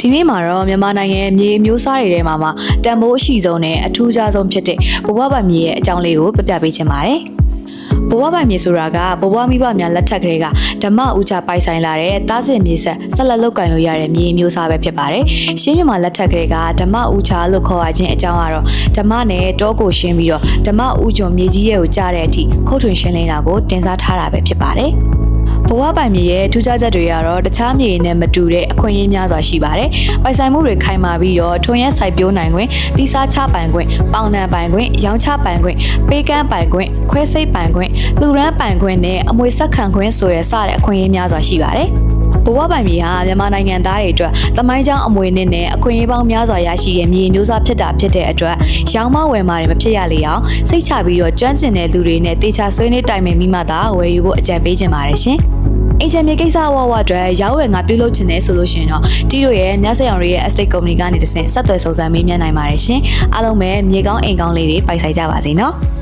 ဒီနေ့မှာတော့မြန်မာနိုင်ငံရဲ့မြေမျိုးစားတွေထဲမှာမှတန်ဖိုးအရှိဆုံးနဲ့အထူးခြားဆုံးဖြစ်တဲ့ဘဝပိုင်မြေရဲ့အကြောင်းလေးကိုပြပြပေးချင်ပါတယ်ဘဝပိုင်မြေဆိုတာကဘဝမိဘများလက်ထက်ကလေးကဓမ္မဥချပိုင်ဆိုင်လာတဲ့သားစဉ်မြေဆက်ဆက်လက်လုတ်ကင်လို့ရတဲ့မြေမျိုးစားပဲဖြစ်ပါတယ်။ရှင်းမြန်မာလက်ထက်ကလေးကဓမ္မဥချလို့ခေါ်ရခြင်းအကြောင်းကတော့ဓမ္မနဲ့တောကိုရှင်းပြီးတော့ဓမ္မဥကျွံမြေကြီးရဲ့ကိုကြားတဲ့အထိခုတ်ထွင်ရှင်းလင်းတာကိုတင်စားထားတာပဲဖြစ်ပါတယ်။ ဘဝပိုင်မြေရဲ့ထူးခြားချက်တွေကတော့တခြားမြေနဲ့မတူတဲ့အခွင့်အရေးများစွာရှိပါတယ်။ပိုင်ဆိုင်မှုတွေခိုင်မာပြီးတော့ထွန်ရက်စိုက်ပျိုးနိုင်ခွင့်၊တိစားချပိုင်ခွင့်၊ပေါင်နှံပိုင်ခွင့်၊ရောင်းချပိုင်ခွင့်၊ပေးကမ်းပိုင်ခွင့်၊ခွဲစိတ်ပိုင်ခွင့်၊လူရန်ပိုင်ခွင့်နဲ့အမွေဆက်ခံခွင့်ဆိုတဲ့စတဲ့အခွင့်အရေးများစွာရှိပါတယ်။ ဘဝပိုင်မြေဟာမြန်မာနိုင်ငံသားတွေအတွက်သမိုင်းကြောင်းအမွေအနှစ်နဲ့အခွင့်အရေးပေါင်းများစွာရရှိတဲ့မြေမျိုးစားဖြစ်တာဖြစ်တဲ့အတွက်ရောင်းမဝယ်မာတွေမဖြစ်ရလေအောင်စိတ်ချပြီးတော့ကျွမ်းကျင်တဲ့လူတွေနဲ့တေချာဆွေးနွေးတိုင်ပင်ပြီးမှသာဝယ်ယူဖို့အကြံပေးချင်ပါတယ်ရှင်။အင်ဂျင်မြေကိစ္စဝဝအတွက်ရောင်းဝယ်ငါပြုလုပ်ချင်တယ်ဆိုလို့ရှိရင်တော့တီးတို့ရဲ့မြတ်ဆက်အောင်ရဲ့ estate company ကနေတဆင့်ဆက်သွယ်စုံစမ်းမေးမြန်းနိုင်ပါတယ်ရှင်အားလုံးပဲမြေကောင်းအိမ်ကောင်းလေးတွေပိုင်ဆိုင်ကြပါစေနော်